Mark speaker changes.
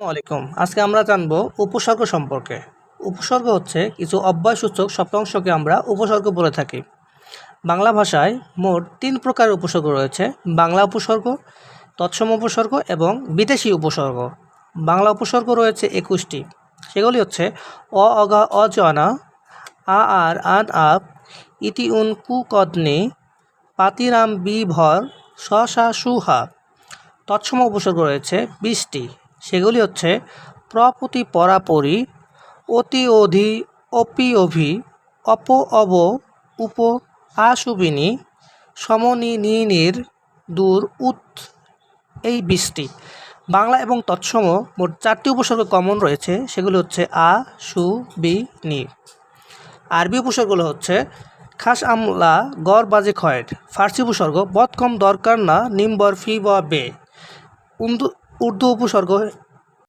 Speaker 1: আলাইকুম। আজকে আমরা জানব উপসর্গ সম্পর্কে। উপসর্গ হচ্ছে কিছু অব্যয়সূচক শব্দাংশকে আমরা উপসর্গ বলে থাকি। বাংলা ভাষায় মোট তিন প্রকার উপসর্গ রয়েছে। বাংলা উপসর্গ, তৎসম উপসর্গ এবং বিদেশি উপসর্গ। বাংলা উপসর্গ রয়েছে একুশটি। সেগুলি হচ্ছে অ, অগা অজনা আ, আর, আন, আপ, ইতি, উন, কু কদনে পাতিরাম, বি, ভর, সা সুহা তৎসম উপসর্গ রয়েছে বিশটি। সেগুলি হচ্ছে প্রপতি পরাপরি, অতি অধি, অপি অভি, অপ অব, উপ আশুবিনী, সমনি নির দূর উত এই বিশটি। বাংলা এবং তৎসম মোট চারটি উপসর্গ কমন রয়েছে, সেগুলি হচ্ছে আ, সু, বি, নি। আরবি উপসর্গগুলো হচ্ছে খাস আমলা গড় বাজে খয়ের ফার্সি উপসর্গ বদ কম দরকার না, নিম্বর, ফি, বা, বে। উর্দু উর্দু উপসর্গ